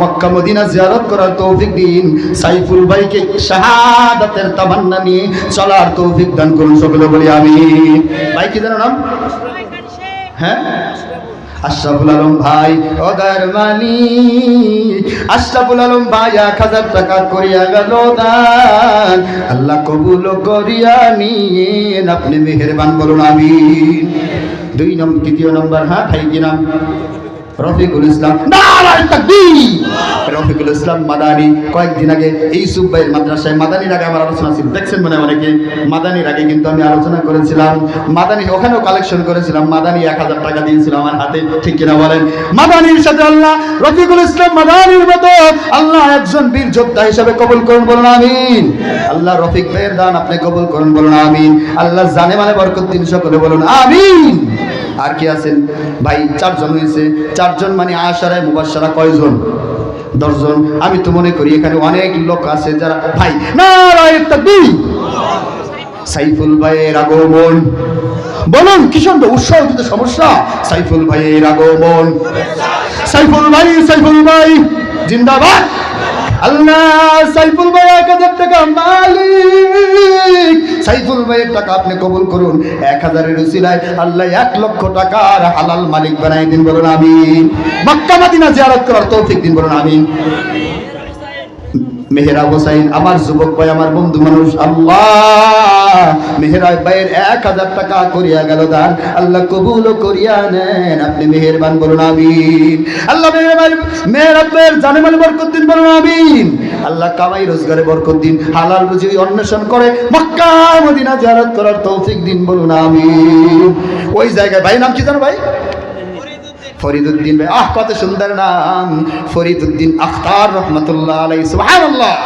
Mecca Medina জিয়ারত করার তৌফিক দিন। সাইফুল ভাইকে শাহাদাতের তামান্না নিয়ে চলার তৌফিক দান করুন সকলে বলি আমি ভাই কি জানো নাম? হ্যাঁ? আশরাফুল আলম ভাই ওদার মানি আশরাফুল আলম ভাই, এক হাজার টাকা করিয়া গেল দান। আল্লাহ কবুল করিয়া নিয়েন। আপনি মেহেরবান বলুন আমি দুই নম্বর তৃতীয় নম্বর হ্যাঁ ভাই কি নাম? রফিকুল ইসলাম রফিকুল ইসলাম মাদানি, কয়েকদিন আগে এই সুব্বাইয়ের মাদ্রাসায়, মাদানির আগে আমার আলোচনা ছিল। দেখছেন মনে অনেকে? মাদানির আগে কিন্তু আমি আলোচনা করেছিলাম। মাদানি ওখানেও কালেকশন করেছিলাম। মাদানি এক হাজার টাকা দিয়েছিল আমার হাতে, ঠিক কিনা বলেন? মাদানির সাথে আল্লাহ, রফিকুল ইসলাম মাদানির মতো আল্লাহ একজন বীর যোদ্ধা হিসাবে কবুল করুন বলুন, আমিন। আল্লাহ রফিক ভাইয়ের দান আপনি কবুল করুন বলুন, আমিন। আল্লাহ জানে মানে বরকত দিন সকলে বলুন, আমিন। আর কি আছেন ভাই, চারজন হয়েছে। চারজন মানে আশারায় মুবাসারা কয়জন? দশজন। আমি তো মনে করি এখানে অনেক লোক আছে যারা ভাই, নারায়ণ সাইফুল ভাইয়ের আগমন। বলুন, কি সুন্দর উৎসাহ দিতে সমস্যা? সাইফুল ভাইয়ের আগমন। সাইফুল ভাই সাইফুল ভাই, জিন্দাবাদ। আল্লাহ সাইফুল ভাই এক হাজার টাকা মালিক। সাইফুল ভাইয়ের টাকা আপনি কবুল করুন। এক হাজারের উচিলায় আল্লাহ এক লক্ষ টাকার হালাল মালিক বানাই দিন বলুন আমি মক্কা, মাদিনা জিয়ারত করার তৌফিক দিন বলুন আমি মেহেরা হোসাইন আমার যুবক ভাই, আমার বন্ধু মানুষ, আল্লাহ! মেহেরা ভাইয়ের এক হাজার টাকা করিয়া গেল দান। আল্লাহ কবুল করিয়া নেন। আপনি মেহেরবান বলুন, আমিন। আল্লাহ মেহেরবান মেহের আপনার জানে মানে বরকত দিন বলুন, আমিন। আল্লাহ কামাই রোজগারে বরকত দিন। হালাল রুজি অন্বেষণ করে মক্কা, মদিনা জিয়ারত করার তৌফিক দিন বলুন, আমিন। ওই জায়গায় ভাই নাম কি জানো ভাই? ফরিদুদ্দিন ভাই, আহ, কত সুন্দর নাম। ফরিদুদ্দিন আখতার রহমতুল্লাহ আলাই সুবহানাল্লাহ।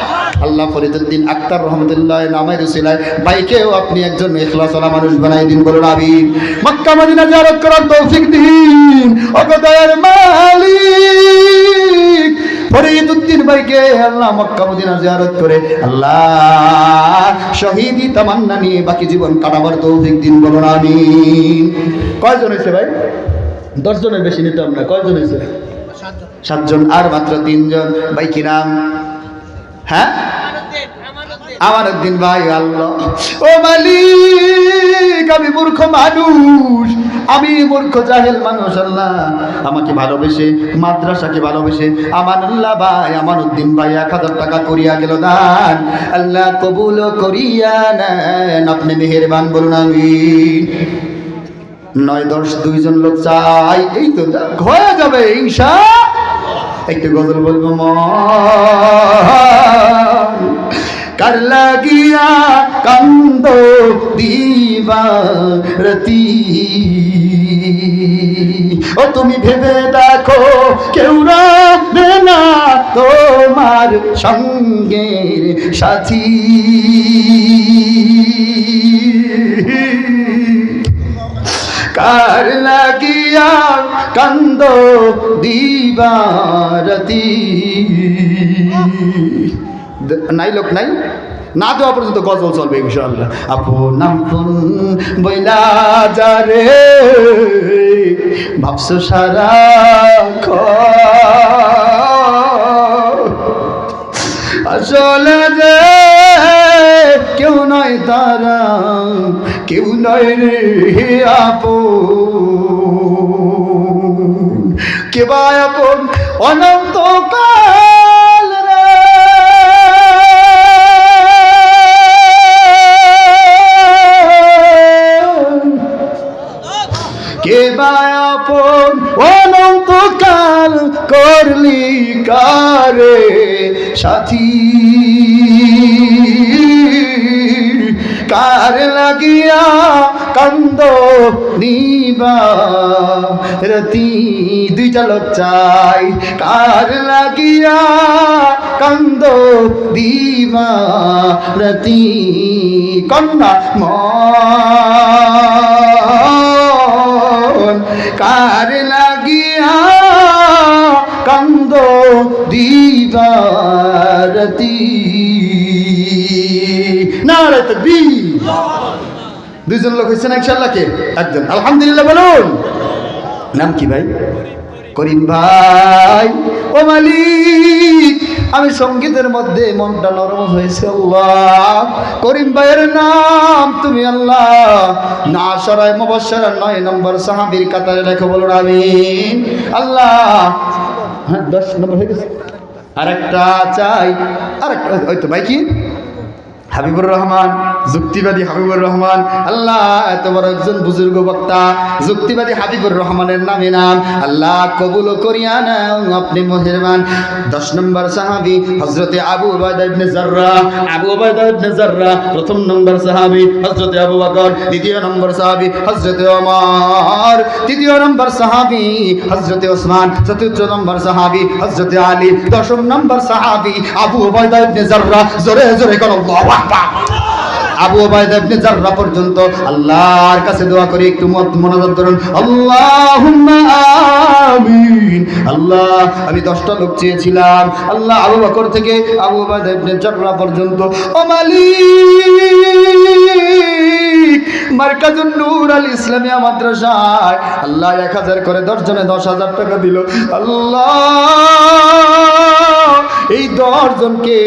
আল্লাহ ফরিদুদ্দিন আখতার রহমতুল্লাহ নামের রসিলায় ভাইকেও আপনি একজন ইখলাসওয়ালা মানুষ বানাই দিন বলুন, আমিন। মক্কা মদিনা জিয়ারত করার তৌফিক দিন। অগদয়ের মালিক। ফরিদুদ্দিন ভাইকে আল্লাহ মক্কা মদিনা জিয়ারত করে আল্লাহ শহীদি তামান্না নিয়ে বাকি জীবন কাটাবার তৌফিক দিন বলুন, আমিন। কয়জন হয়েছে ভাই? দশজনের বেশি নিতে আমরা কয়জন হয়েছে? সাতজন, আর মাত্র তিনজন, ভাই কি নাম? হ্যাঁ? আমার উদ্দিন ভাই, আল্লাহ। ও মালিক, আমি মূর্খ মানুষ, আমি মূর্খ জাহেল মানুষ, আল্লাহ। আমাকে ভালোবেসে, মাদ্রাসাকে ভালোবেসে, আমানুল্লাহ ভাই আমার উদ্দিন ভাই, এক হাজার টাকা করিয়া গেল দান। আল্লাহ কবুল করিয়া নেন। আপনি মেহেরবান বলুন আমি নয় দশ দুইজন লোক চাই, এই তো হয়ে যাবে ইনশা একটু গজল বলব মন কার লাগিয়া কান্দ দিবারতি? ও, তুমি ভেবে দেখো, কেউ রাবে না তোমার সঙ্গের সাথী। কার লাগিয়া কান্দ দিবারতি? নাই লোক নাই? না দেওয়া পর্যন্ত গজল চলবে ইনশাল্লাহ আপন আপন বইলা যারে ভাবছ সারা খ আসলে যে কেউ নয় তারা কেউ নয় রে আপন। কে বা আপন? কে বা আপন? অনন্তকাল করলি কারে সাথী? কার লাগিয়া কান্দ নিবা? রতি দুইটা লোক চাই, কার লাগিয়া কান্দ দিবা? রতি, কন্যা মন, কার লাগিয়া কান্দ দিবারতি নারে তকবীর। দুইজন লোক হয়েছেন ইনশাআল্লাহ কে একজন। আলহামদুলিল্লাহ বলুন। নাম কি ভাই? করিম ভাই। ও মালিক, আমি সঙ্গীতের মধ্যে মনটা নরম হয়েছে, আল্লাহ। করিম ভাইয়ের নাম তুমি আল্লাহ। না সরাই মবসর নয় নম্বর সাহাবীর কাতারে লেখো, বলুন আমি আল্লাহ। হ্যাঁ দশ নম্বর হয়ে গেছে। আরেকটা চাই। আরেকটা ওই তো ভাই কি? হাবিবুর রহমান যুক্তিবাদী হাবিবুর রহমান। আল্লাহ, এত বড় একজন বুজুর্গ বক্তা। যুক্তিবাদী হাবিবুর রহমানের নামে নাম। আল্লাহ, কবুল করিয়া নাও, আপনি মেহেরবান। দশ নম্বর সাহাবি হজরতে আবু ইবনে জাররা। আবু ইবনে জাররা, প্রথম নম্বর সাহাবি হজরতে আবু বকর। দ্বিতীয় নম্বর সাহাবি হজরতে ওমর। তৃতীয় নম্বর সাহাবি হজরতে ওসমান। চতুর্থ নম্বর সাহাবি হজরতে আলী। দশম নম্বর সাহাবি আবু ইবনে জাররা। জোরে জোরে করো, আল্লাহু আকবার। আবু ওবায়দা ইবনে জাররা পর্যন্ত আল্লাহর কাছে দোয়া করে একটু মত মনোযোগ ধরুন। আল্লাহুম্মা আমিন। আল্লাহ, আমি দশটা লোক চেয়েছিলাম। আল্লাহ আবু বকর থেকে আবু ওবায়দা ইবনে জাররা পর্যন্ত। ও মালিক, মার্কাজুন নূর আল ইসলামিয়া মাদ্রাসায় আল্লাহ এক হাজার করে দশ জনে দশ হাজার টাকা দিল। আল্লাহ এই দশজনকে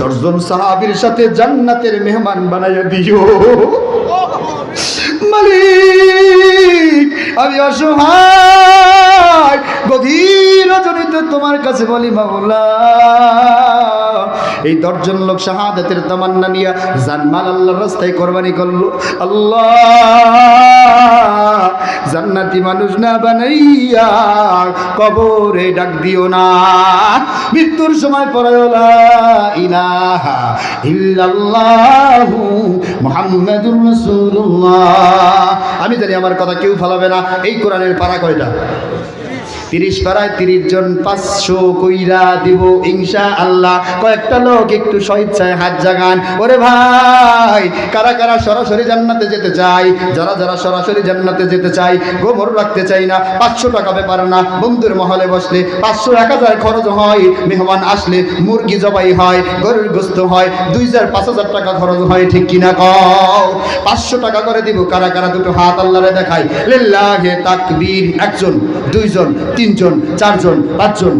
দশজন সাহাবির সাথে জান্নাতের মেহমান বানাইয়া দিও। মালিক, আমি অসহায় গভীর জনিত তোমার কাছে বলি মাওলা। এই দশজন লোক শাহাদাতের তামান্না নিয়া জানমাল আল্লাহর রাস্তায় কোরবানি করল। আল্লাহ, জান্নাতি মানুষ না বানাইয়া কবরে ডাক দিও না। মৃত্যুর সময় পরে ইলাহা ইল্লাল্লাহু মুহাম্মাদুর রাসূলুল্লাহ। আমি জানি আমার কথা কেউ ফলাবে না। এই কোরআনের পারা কয়টা? তিরিশ পাড়ায় তিরিশ জন পাঁচশো কইরা দিব ইংসা আল্লাহ কয়েকটা লোক একটু স্বেচ্ছায় হাত জাগান। ওরে ভাই, কারা কারা সরাসরি জান্নাতে যেতে চাই যারা যারা সরাসরি জান্নাতে যেতে চাই গোবর রাখতে চাই না, পাঁচশো টাকা ব্যাপার না। বন্ধুর মহলে বসলে পাঁচশো, এক হাজার খরচ হয়, মেহমান আসলে মুরগি জবাই হয়, গরুর গোস্ত হয়, দুই হাজার, পাঁচ হাজার টাকা খরচ হয়, ঠিক কিনা কও? পাঁচশো টাকা করে দিব, কারা কারা দুটো হাত আল্লাহরে দেখাই লিল্লাহে তাকবীর একজন, দুইজন তিনজন চারজন পাঁচজন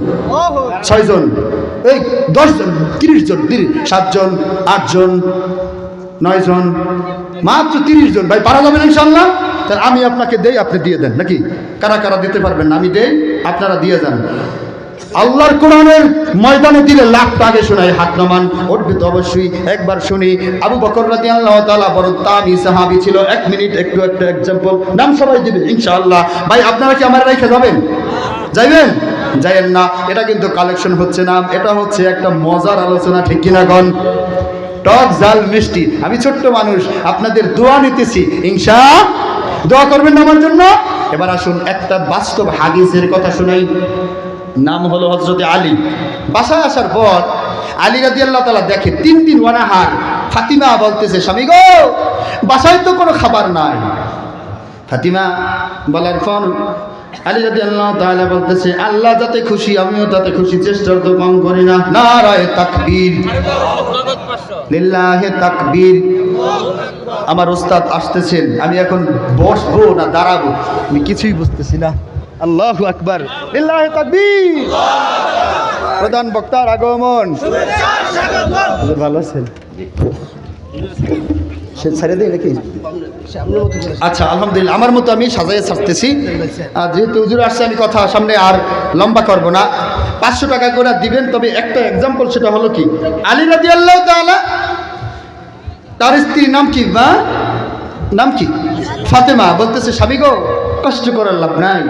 ছয়জন এই দশজন তিরিশ জন তিরিশ সাতজন আটজন নয়জন মাত্র তিরিশ জন ভাই পারা যাবেন ইনশাল্লাহ তাহলে আমি আপনাকে দেই আপনি দিয়ে দেন নাকি? কারা কারা দিতে পারবেন না আমি দেই আপনারা দিয়ে যান। আল্লাহর কোরআনের ময়দানে দিলে লাখ আগে শোনায় হাত নামান। উঠবে তো অবশ্যই একবার শুনি। আবু বকর রাদি আল্লাহ তালা বড় তামি সাহাবি ছিল। এক মিনিট, একটু, একটা এক্সাম্পল নাম সবাই দিবে, ইনশাআল্লাহ। ভাই, আপনারা কি আমার রেখে যাবেন? যাইবেন? যাইয়েন না। এটা কিন্তু কালেকশন হচ্ছে না। এটা হচ্ছে একটা মজার আলোচনা, ঠিক কিনা গণ টক জাল মিষ্টি। আমি ছোট্ট মানুষ, আপনাদের দোয়া নিতেছি, ইনশা। দোয়া করবেন আমার জন্য? এবার আসুন একটা বাস্তব হাদিসের কথা শুনাই। নাম হলো হজরতে আলী। বাসায় আসার পর আলী রাদি আল্লাহ তালা দেখে, তিন দিন ওয়ানাহার ফাতিমা বলতেছে, স্বামী গো, বাসায় তো কোনো খাবার নাই। ফাতিমা বলার পর আলী রাদি আল্লাহ তাআলা বলতেছে, আল্লাহ যাতে খুশি, আমিও তাতে খুশি চেষ্টার তো কম করি না। নারায় তাকবীর। লিল্লাহে তাকবীর। আমার ওস্তাদ আসতেছেন, আমি এখন বসবো না, দাঁড়াবো। আমি কিছুই বুঝতেছি না। আল্লাহু আকবার। প্রধান বক্তার আগমন। ভালো আছেন? দিই নাকি? আচ্ছা আলহামদুলিল্লাহ আমার মতো আমি সাজাইয়ে ছাড়তেছি। আর যেহেতু হুজুর আসছে আমি কথা সামনে আর লম্বা করব না। পাঁচশো টাকা করে দিবেন তবে একটা এক্সাম্পল সেটা হলো কি? আলী রাজি আল্লাহ তাআলা তার স্ত্রীর নাম কি? বা নাম কি? ফাতেমা। বলতেছে স্বামী গো কষ্ট করার লাভ নাই।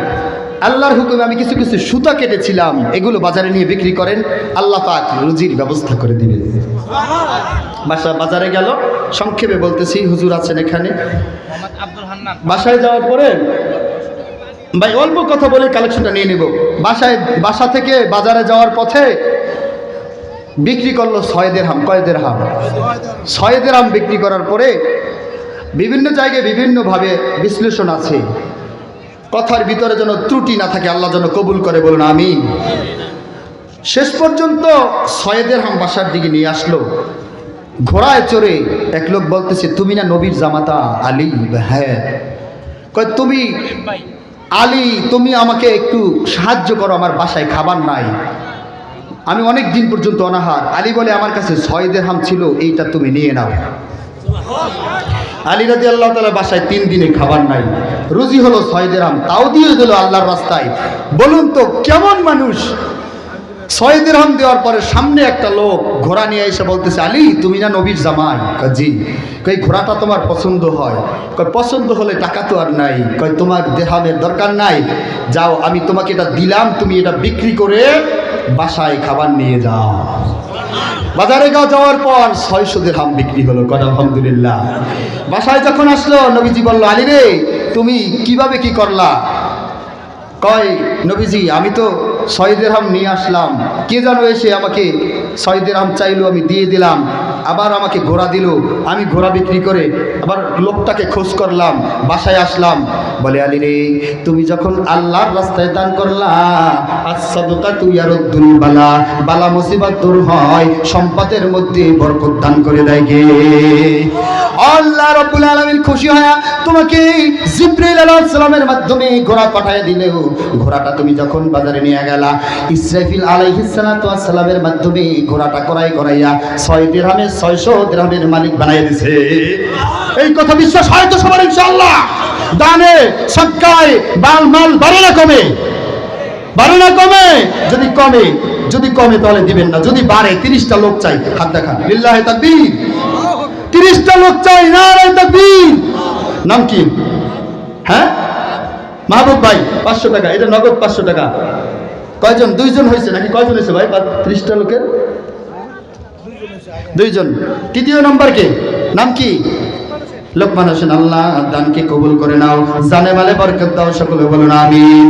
আল্লাহর হুকুমে আমি কিছু কিছু সুতা কেটেছিলাম, এগুলো বাজারে নিয়ে বিক্রি করেন, আল্লাহ পাক রুজির ব্যবস্থা করে দিবেন। বাসা বাজারে গেল, সংক্ষেপে বলতেছি, হুজুর আছেন এখানে। বাসায় যাওয়ার পরে, ভাই অল্প কথা বলে কালেকশনটা নিয়ে নেব। বাসায়, বাসা থেকে বাজারে যাওয়ার পথে বিক্রি করল ছয়দের হাম কয়দের হাম ছয়দের হাম বিক্রি করার পরে বিভিন্ন জায়গায় বিভিন্নভাবে বিশ্লেষণ আছে। কথার ভিতরে যেন ত্রুটি না থাকে, আল্লাহ যেন কবুল করে বলুন আমি শেষ পর্যন্ত সয়েদের হাম বাসার দিকে নিয়ে আসলো। ঘোড়ায় চড়ে এক লোক বলতেছে, তুমি না নবীর জামাতা? আলী হ্যাঁ। কয়, তুমি আলী, তুমি আমাকে একটু সাহায্য করো, আমার বাসায় খাবার নাই। আমি অনেক দিন পর্যন্ত অনাহার। আলী বলে, আমার কাছে ছয় দেড়হাম ছিল, এইটা তুমি নিয়ে নাও। আলী রাজি আল্লাহ তালা বাসায় তিন দিনে খাবার নাই। রুজি হলো ছয় দেড়হাম তাও দিয়ে দিল আল্লাহর রাস্তায়। বলুন তো কেমন মানুষ? ছয় দেড়হাম দেওয়ার পরে সামনে একটা লোক ঘোড়া নিয়ে এসে বলতেছে আলী তুমি না নবীর জামাই? কয়, জি। কই ঘোড়াটা তোমার পছন্দ হয়। কয় পছন্দ হলে টাকা তো আর নাই। কয় তোমার দেহামের দরকার নাই। যাও আমি তোমাকে এটা দিলাম তুমি এটা বিক্রি করে বাসায় খাবার নিয়ে যাও। বাজারে গাও যাওয়ার পর ছয়শো দেড়হাম বিক্রি হলো। কত আলহামদুলিল্লাহ। বাসায় যখন আসলো নবীজি বলল আলী রে তুমি কীভাবে কি করলা? কয়, নবীজি, আমি তো ছয় হাম নিয়ে আসলাম। কে জানো এসে আমাকে ছয় দেড়হাম চাইলো আমি দিয়ে দিলাম। আবার আমাকে ঘোড়া দিল। আমি ঘোড়া বিক্রি করে আবার লোকটাকে খোঁজ করলাম, বাসায় আসলাম। বলে, আলী রে, তুমি যখন আল্লাহর রাস্তায় দান করলা আর সদকা তুই আর বালা। বালা মুসিবত দূর হয়, সম্পদের মধ্যে বরকত দান করে দেয় গে। আল্লাহ রব্বুল আলামিন খুশি হয়ে তোমাকে জিব্রাইল আলাইহিস সালামের মাধ্যমে ঘোড়া পাঠিয়ে দিলেও ঘোড়াটা তুমি যখন বাজারে নিয়ে গেলা ইসরাফিল আলাইহিস সালাতু ওয়াস সালামের মাধ্যমে ঘোড়াটা করাই করাইয়া 6 দিরহামের 600 দিরহামের মালিক বানাই দিছে। এই কথা বিশ্বাস হয় তো সবার, ইনশাআল্লাহ। দানে সদকায় বাল মাল বাড়ে না কমে। বাড়ে না কমে। যদি কমে যদি কমে তাহলে দিবেন না। যদি বাড়ে, তিরিশটা লোক চাই, হাত দেখান। লিল্লাহে তাকবীর। তিরিশটা লোক চাই, নারায় তাকবীর। নাম কি? হ্যাঁ? মাহবুব ভাই, পাঁচশো টাকা। এটা নগদ পাঁচশো টাকা। কয়জন? দুইজন হয়েছে নাকি? কয়জন হয়েছে ভাই? ত্রিশটা লোকের? দুইজন। তৃতীয় নম্বর কে? নাম কি? লোকমান হোসেন, আল্লাহ, দানকে কবুল করে নাও। জানে মালে বরকত দাও, সকলে বলুন, আমিন।